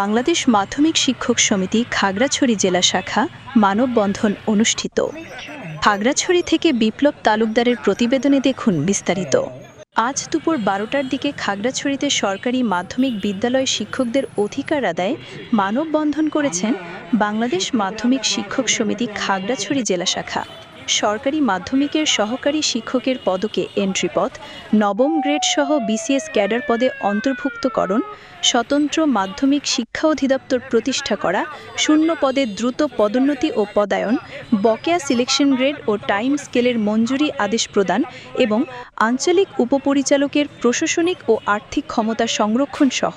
বাংলাদেশ মাধ্যমিক শিক্ষক সমিতি খাগড়াছড়ি জেলা শাখা মানববন্ধন অনুষ্ঠিত। খাগড়াছড়ি থেকে বিপ্লব তালুকদারের প্রতিবেদনে দেখুন বিস্তারিত। আজ দুপুর বারোটার দিকে খাগড়াছড়িতে সরকারি মাধ্যমিক বিদ্যালয় শিক্ষকদের অধিকার আদায়ে মানববন্ধন করেছেন বাংলাদেশ মাধ্যমিক শিক্ষক সমিতি খাগড়াছড়ি জেলা শাখা। সরকারি মাধ্যমিকের সহকারী শিক্ষকের পদকে এন্ট্রি পদ, নবম গ্রেড সহ বিসিএস ক্যাডার পদে অন্তর্ভুক্তকরণ, স্বতন্ত্র মাধ্যমিক শিক্ষা অধিদপ্তর প্রতিষ্ঠা করা, শূন্য পদে দ্রুত পদোন্নতি ও পদায়ন, বকেয়া সিলেকশন গ্রেড ও টাইম স্কেলের মঞ্জুরি আদেশ প্রদান এবং আঞ্চলিক উপপরিচালকের প্রশাসনিক ও আর্থিক ক্ষমতা সংরক্ষণ সহ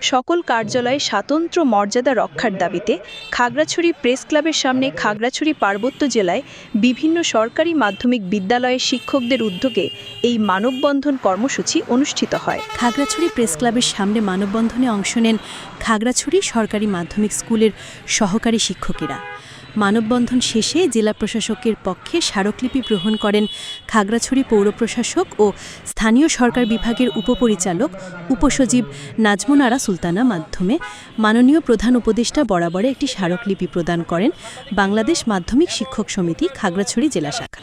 সকল কার্যালয়ে স্বাতন্ত্র্য মর্যাদা রক্ষার দাবিতে খাগড়াছড়ি প্রেস ক্লাবের সামনে খাগড়াছড়ি পার্বত্য জেলায় বিভিন্ন সরকারি মাধ্যমিক বিদ্যালয়ের শিক্ষকদের উদ্যোগে এই মানববন্ধন কর্মসূচি অনুষ্ঠিত হয়। খাগড়াছড়ি প্রেস ক্লাবের সামনে মানববন্ধনে অংশ নেন খাগড়াছড়ি সরকারি মাধ্যমিক স্কুলের সহকারী শিক্ষকেরা। মানববন্ধন শেষে জেলা প্রশাসকের পক্ষে স্মারকলিপি গ্রহণ করেন খাগড়াছড়ি পৌর প্রশাসক ও স্থানীয় সরকার বিভাগের উপপরিচালক উপসচিব নাজমুনারা সুলতানা মাধ্যমে মাননীয় প্রধান উপদেষ্টা বরাবরে একটি স্মারকলিপি প্রদান করেন বাংলাদেশ মাধ্যমিক শিক্ষক সমিতি খাগড়াছড়ি জেলা শাখা।